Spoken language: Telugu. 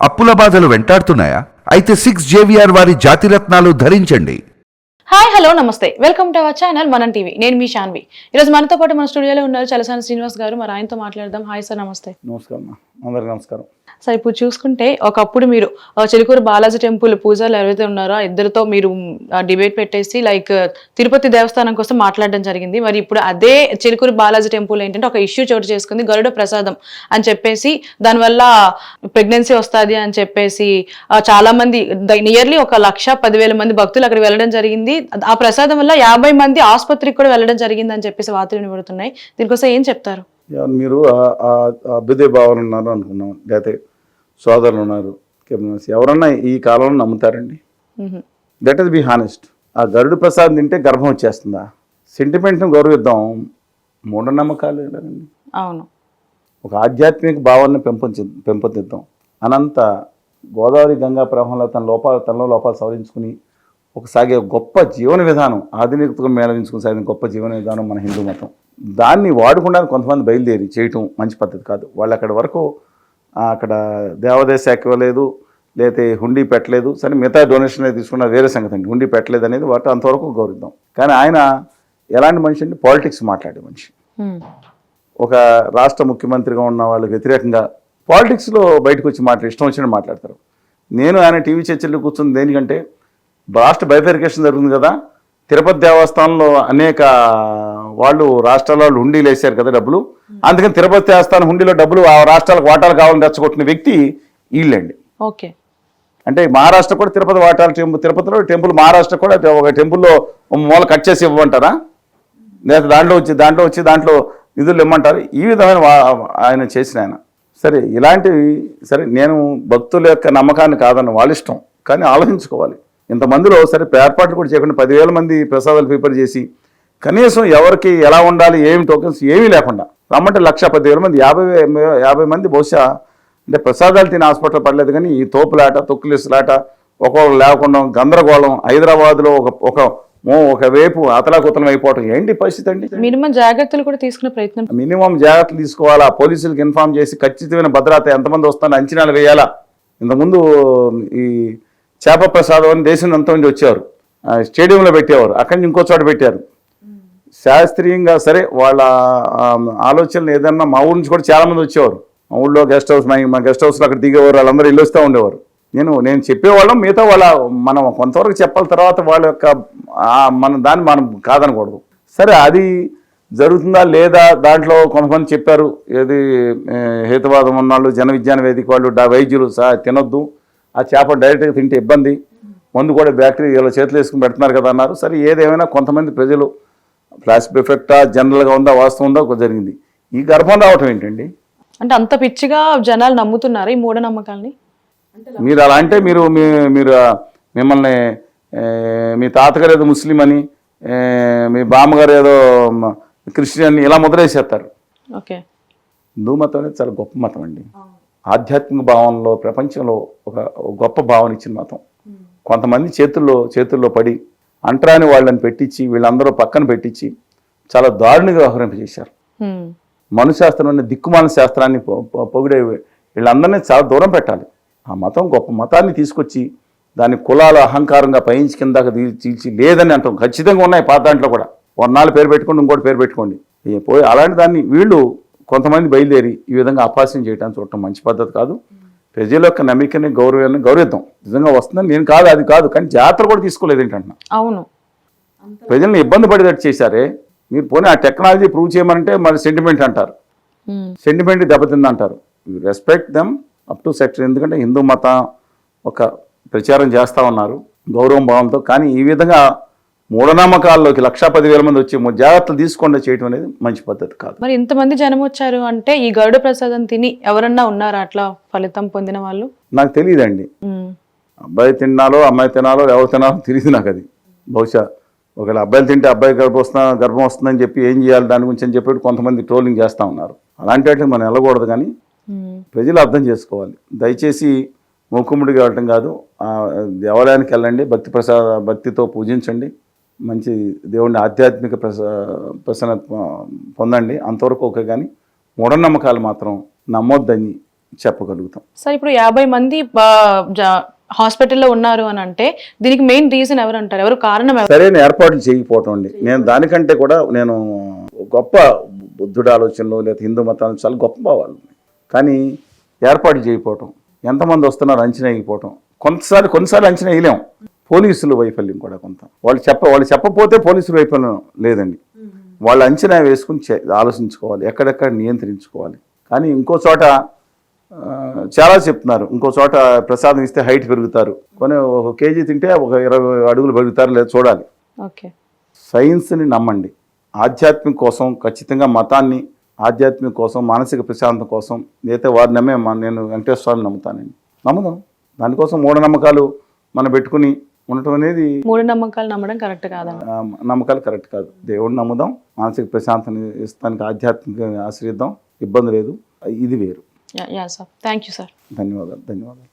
అప్పుల బాధలు వెంటాడుతున్నాయా? అయితే సిక్స్ జేవిఆర్ వారి జాతిరత్నాలు ధరించండి. హాయ్ హలో నమస్తే. Welcome to our channel Manam TV నేను మీ శాన్వి ఈరోజు మనతో పాటు మన స్టూడియోలో ఉన్నారు చలసాని శ్రీనివాస్ గారు. మరి ఆయనతో మాట్లాడదాం. హాయ్ సార్ నమస్తే. నమస్కారం. అందరికీ నమస్కారం. సార్ ఇప్పుడు చూసుకుంటే ఒకప్పుడు మీరు చిలుకూరు బాలాజీ టెంపుల్ పూజలు ఎవరైతే ఉన్నారో ఇద్దరితో మీరు డిబేట్ పెట్టేసి లైక్ తిరుపతి దేవస్థానం కోసం మాట్లాడడం జరిగింది. మరి ఇప్పుడు అదే చిలుకూరు బాలాజీ టెంపుల్ ఏంటంటే ఒక ఇష్యూ చోటు చేసుకుంది గరుడ ప్రసాదం అని చెప్పేసి దానివల్ల ప్రెగ్నెన్సీ వస్తుంది అని చెప్పేసి చాలా మంది నియర్లీ ఒక లక్ష పదివేల మంది భక్తులు అక్కడ వెళ్ళడం జరిగింది. ఆ ప్రసాదం వల్ల యాభై మంది ఆసుపత్రికి కూడా వెళ్ళడం జరిగింది అని చెప్పేసి వార్తలు వినబడుతున్నాయి. దీనికోసం ఏం చెప్తారు? మీరు అభ్యుదయ భావన ఉన్నారు అనుకున్నాం. లేకపోతే సోదరులు ఉన్నారు. ఎవరన్నా ఈ కాలంలో నమ్ముతారండి. దట్ ఇస్ బి హానెస్ట్ ఆ గరుడు ప్రసాద్ తింటే గర్భం వచ్చేస్తుందా? సెంటిమెంట్ను గౌరవిద్దాం. మూఢనమ్మకాలు కదండి అవును. ఒక ఆధ్యాత్మిక భావాన్ని పెంపొంచి పెంపొందిద్దాం. అనంత గోదావరి గంగా ప్రవాహంలో తన లోపాలు తనలో లోపాలు సవరించుకుని ఒక సాగే గొప్ప జీవన విధానం ఆధునికతకు మేళవించుకుని సాగిన గొప్ప జీవన విధానం మన హిందూ మతం. దాన్ని వాడకుండా కొంతమంది బయలుదేరి చేయటం మంచి పద్ధతి కాదు. వాళ్ళు అక్కడి వరకు అక్కడ దేవాదాయ శాఖ ఇవ్వలేదు లేకపోతే హుండీ పెట్టలేదు సరే మిగతా డొనేషన్ తీసుకున్న వేరే సంగతి అండి. హుండీ పెట్టలేదు అనేది వాటి అంతవరకు గౌరవిద్దాం. కానీ ఆయన ఎలాంటి మనిషి అంటే పాలిటిక్స్ మాట్లాడే మనిషి. ఒక రాష్ట్ర ముఖ్యమంత్రిగా ఉన్న వాళ్ళకి వ్యతిరేకంగా పాలిటిక్స్లో బయటకు వచ్చి మాట్లాడి ఇష్టం వచ్చినట్టు మాట్లాడతారు. నేను ఆయన టీవీ చర్చల్లో కూర్చుంది దేనికంటే రాష్ట్ర బైఫరికేషన్ జరుగుతుంది కదా తిరుపతి దేవస్థానంలో అనేక వాళ్ళు రాష్ట్రాల వాళ్ళు హుండీలు వేశారు కదా డబ్బులు. అందుకని తిరుపతి దేవస్థానం హుండీలో డబ్బులు ఆ రాష్ట్రాలకు వాటాలు కావాలని రెచ్చగొట్టిన వ్యక్తి వీళ్ళండి ఓకే. అంటే మహారాష్ట్ర కూడా తిరుపతి వాటాలు టెంపుల్ తిరుపతిలో టెంపుల్ మహారాష్ట్ర కూడా ఒక టెంపుల్లో మూల కట్ చేసి ఇవ్వమంటారా? లేదా దాంట్లో వచ్చి దాంట్లో వచ్చి దాంట్లో నిధులు ఇమ్మంటారు. ఈ విధమైన ఆయన చేసిన ఆయన. సరే ఇలాంటివి సరే నేను భక్తుల యొక్క నమ్మకాన్ని కాదన్న వాళ్ళ ఇష్టం. కానీ ఆలోచించుకోవాలి. ఇంతమందిలో సరే ఏర్పాట్లు కూడా చేయకుండా పదివేల మంది ప్రసాదాలు ప్రిపేర్ చేసి కనీసం ఎవరికి ఎలా ఉండాలి ఏమి టోకెన్స్ ఏమీ లేకుండా. రమ్మంటే లక్ష పదివేల మంది యాభై యాభై మంది బహుశా అంటే ప్రసాదాలు తిని హాస్పిటల్ పడలేదు కానీ ఈ తోపులాట తొక్కులిసులాట ఒక్కొక్కరు లేకుండా గందరగోళం హైదరాబాద్లో ఒక ఒక మో- ఒక వైపు అతలాకుతలం అయిపోవటం. ఏంటి పరిస్థితి అండి? మినిమం జాగ్రత్తలు కూడా తీసుకునే ప్రయత్నం. మినిమం జాగ్రత్తలు తీసుకోవాలా? పోలీసులకు ఇన్ఫార్మ్ చేసి ఖచ్చితమైన భద్రత ఎంతమంది వస్తారో అంచనాలు వేయాలా? ఇంతకుముందు ఈ చేప ప్రసాదం అని దేశం అంతా నుండి వచ్చేవారు. ఆ, స్టేడియంలో పెట్టేవారు. అక్కడి నుంచి ఇంకో చోట పెట్టారు. శాస్త్రీయంగా సరే వాళ్ళ ఆలోచనలు ఏదన్నా మా ఊరి నుంచి కూడా చాలామంది వచ్చేవారు. మా ఊళ్ళో గెస్ట్ హౌస్ మా గెస్ట్ హౌస్లో అక్కడ దిగేవారు వాళ్ళందరూ ఇల్లు వస్తూ ఉండేవారు. నేను నేను చెప్పేవాళ్ళం మిగతా వాళ్ళ మనం కొంతవరకు చెప్పాల తర్వాత వాళ్ళ యొక్క మన దాన్ని మనం కాదనకూడదు. సరే అది జరుగుతుందా లేదా దాంట్లో కొంతమంది చెప్పారు ఏది హేతువాదం ఉన్నాళ్ళు జన విజ్ఞాన వేదిక వాళ్ళు డా- వైద్యులు సా తినొద్దు ఆ చేప డైరెక్ట్గా తింటే ఇబ్బంది మందు కూడా బ్యాక్టీరియా ఇలా చేతులు వేసుకుని పెడుతున్నారు కదా అన్నారు. సరే ఏదేమైనా కొంతమంది ప్రజలు ఫ్లాష్ ఎఫెక్టా జనరల్గా ఉందా వాస్తవం ఉందా ఒక జరిగింది. ఈ గర్భం రావటం ఏంటండి? అంటే అంత పిచ్చిగా జనాలు నమ్ముతున్నారు ఈ మూఢనమ్మకాల్ని? మీరు అలా అంటే మీరు మీ మీరు మిమ్మల్ని మీ తాతగారు ఏదో ముస్లిం అని మీ బామ్మగారు ఏదో క్రిస్టియన్ అని ఇలా ముద్రేసేస్తారు. ఓకే. హిందూ మతం అనేది చాలా గొప్ప మతం అండి. ఆధ్యాత్మిక భావనలో ప్రపంచంలో ఒక ఒక గొప్ప భావన ఇచ్చిన మతం. కొంతమంది చేతుల్లో చేతుల్లో పడి అంటరాని వాళ్ళని పెట్టించి వీళ్ళందరూ పక్కన పెట్టించి చాలా దారుణంగా వ్యవహరింపజేశారు. హ్మ్. మనుశాస్త్రం అనే దిక్కుమాల శాస్త్రాన్ని పొగిడే వీళ్ళందరినీ చాలా దూరం పెట్టాలి. ఆ మతం గొప్ప మతాన్ని తీసుకొచ్చి దాని కులాల అహంకారంగా పయించి కిందాక తీల్చి లేదని అంటాం. ఖచ్చితంగా ఉన్నాయి పాత దాంట్లో కూడా. వర్ణాలు పేరు పెట్టుకోండి ఇంకోటి పేరు పెట్టుకోండి. పోయి అలాంటి దాన్ని వీళ్ళు కొంతమంది బయలుదేరి ఈ విధంగా అపాస్యం చేయడానికి చూడటం మంచి పద్ధతి కాదు. ప్రజల యొక్క నమ్మికని గౌరవాన్ని గౌరవిద్దాం. నిజంగా వస్తుందని నేను కాదు అది కాదు కానీ జాగ్రత్త కూడా తీసుకోలేదు ఏంటంటున్నా. అవును. ప్రజల్ని ఇబ్బంది పడేటట్టు చేశారే. మీరు పోనీ ఆ టెక్నాలజీ ప్రూవ్ చేయమంటే మరి సెంటిమెంట్ అంటారు. సెంటిమెంట్ దెబ్బతింది అంటారు respect them up to sector ఎందుకంటే హిందూ మతం ఒక ప్రచారం చేస్తూ ఉన్నారు. గౌరవం భావంతో. కానీ ఈ విధంగా మూఢనమ్మకాల్లోకి లక్షా పదివేల మంది వచ్చి జాగ్రత్తలు తీసుకోండి చేయటం అనేది మంచి పద్ధతి కాదు. మరి ఇంతమంది జనం వచ్చారు అంటే ఈ గరుడ ప్రసాదం తిని ఎవరన్నా ఉన్నారా అట్లా ఫలితం పొందిన వాళ్ళు? నాకు తెలియదండి. అబ్బాయి తినాలో అమ్మాయి తినాలో ఎవరు తినాలో తెలియదు నాకు అది. బహుశా ఒకవేళ అబ్బాయిలు తింటే అబ్బాయి గర్భం వస్తున్నా గర్భం వస్తుందని చెప్పి ఏం చేయాలి దాని గురించి అని చెప్పి కొంతమంది ట్రోలింగ్ చేస్తూ ఉన్నారు. అలాంటి వాటిని మనం వెళ్ళకూడదు కానీ. ప్రజలు అర్థం చేసుకోవాలి. దయచేసి మూకుముడిగా వెళ్ళటం కాదు దేవాలయానికి వెళ్ళండి భక్తి ప్రసాద భక్తితో పూజించండి. మంచి దేవుడిని ఆధ్యాత్మిక ప్రస ప్రసన్న పొందండి. అంతవరకు ఓకే కానీ మూఢనమ్మకాలు మాత్రం నమ్మొద్దని చెప్పగలుగుతాం. సార్ ఇప్పుడు యాభై మంది హాస్పిటల్లో ఉన్నారు అని అంటే దీనికి మెయిన్ రీజన్ ఎవరు అంటారు ఎవరు? కారణం సరైన ఏర్పాట్లు చేయకపోవటం అండి. నేను దానికంటే కూడా నేను గొప్ప బుద్ధుడు ఆలోచనలు లేదా హిందూ మతాలు చాలా గొప్ప భావాలు. కానీ ఏర్పాటు చేయకపోవటం ఎంతమంది వస్తున్నారు అంచనా వేయకపోవటం కొంతసారి కొన్నిసార్లు అంచనా వేయలేం. పోలీసుల వైఫల్యం కూడా కొంత. వాళ్ళు చెప్ప వాళ్ళు చెప్పపోతే పోలీసుల వైఫల్యం లేదండి. వాళ్ళు అంచనా వేసుకుని ఆలోచించుకోవాలి. ఎక్కడెక్కడ నియంత్రించుకోవాలి. కానీ ఇంకో చోట చాలా చెప్తున్నారు. ఇంకో చోట ప్రసాదం ఇస్తే హైట్ పెరుగుతారు. కొన్ని ఒక కేజీ తింటే ఒక ఇరవై అడుగులు పెరుగుతారు లేదా చూడాలి. ఓకే. సైన్స్ని నమ్మండి. ఆధ్యాత్మిక కోసం ఖచ్చితంగా మతాన్ని ఆధ్యాత్మిక కోసం మానసిక ప్రశాంతత కోసం అయితే వారు నమ్మే నేను వెంకటేశ్వర స్వామిని నమ్ముతానండి. నమ్ముదాం. దానికోసం మూఢనమ్మకాలు మనం పెట్టుకుని ఉండటం అనేది మూఢ నమ్మకాలు నమ్మడం కరెక్ట్ కాదండి ఆ, నమ్మకాలు కరెక్ట్ కాదు. దేవుడిని నమ్ముదాం మానసిక ప్రశాంతని ఇస్తానికి ఆధ్యాత్మిక ఆశ్రయిద్దాం ఇబ్బంది లేదు. ఇది వేరు. Ya sir. Thank you sir ధన్యవాదాలు ధన్యవాదాలు.